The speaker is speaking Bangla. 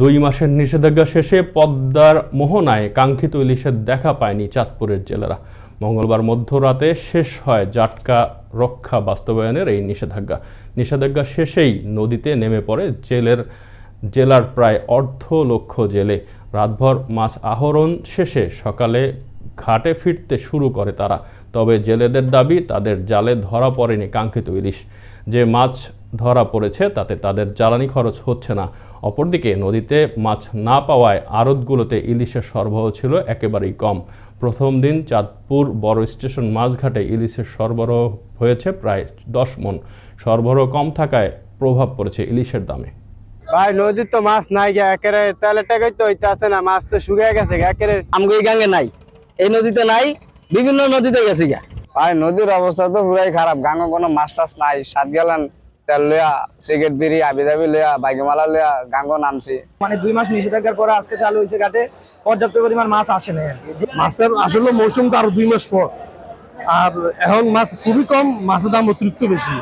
দুই মাসের নিষেধাজ্ঞা শেষে পদ্মার মোহনায় কাঙ্ক্ষিত ইলিশের দেখা পায়নি চাঁদপুরের জেলেরা। মঙ্গলবার মধ্যরাতে শেষ হয় জাটকা রক্ষা বাস্তবায়নের এই নিষেধাজ্ঞা। নিষেধাজ্ঞা শেষেই নদীতে নেমে পড়ে জেলের, জেলার প্রায় অর্ধ লক্ষ জেলে। রাতভর মাছ আহরণ শেষে সকালে ঘাটে ফিরতে শুরু করে তারা। তবে জেলেদের দাবি, তাদের জালে ধরা পড়েনি কাঙ্ক্ষিত ইলিশ। যে মাছ ধরা পড়েছে তাতে তাদের জ্বালানি খরচ হচ্ছে না। অপরদিকে নদীতে মাছ না পাওয়ায় আড়তগুলোতে ইলিশের সরবরাহ ছিল একেবারেই কম। প্রথম দিন চাঁদপুর বড় স্টেশন মাছঘাটে ইলিশের সরবরাহ হয়েছে প্রায় দশ মন। সরবরাহ কম থাকায় প্রভাব পড়েছে ইলিশের দামে। ভাই নদীর তো মাছ নাই গে একেবারে তেলে টেকাই তো হইতে আছে না মাছ তো শুকিয়ে গেছে গে একেবারে আমগো এই গাঙ্গে নাই। এই নদীতে নাই বিভিন্ন নদীতে গেছি গা। ভাই নদীর অবস্থা তো পুরাই খারাপ গাঙ্গে কোনো মাছ টাছ নাই সাত গেলেন তেল লইয়া সিগারেট বিড়ি আবি যাবি লইয়া বাইকমালা লইয়া গাঙ্গ নামছি। মানে দুই মাস নিষেধাজ্ঞার পরে আজকে চালু হয়েছে ঘাটে পর্যাপ্ত পরিমাণ মাছ আসে না মাছের আসলে মৌসুম তো আরও দুই মাস পর। আর এখন মাছ খুবই কম মাছের দাম অতিরিক্ত বেশি।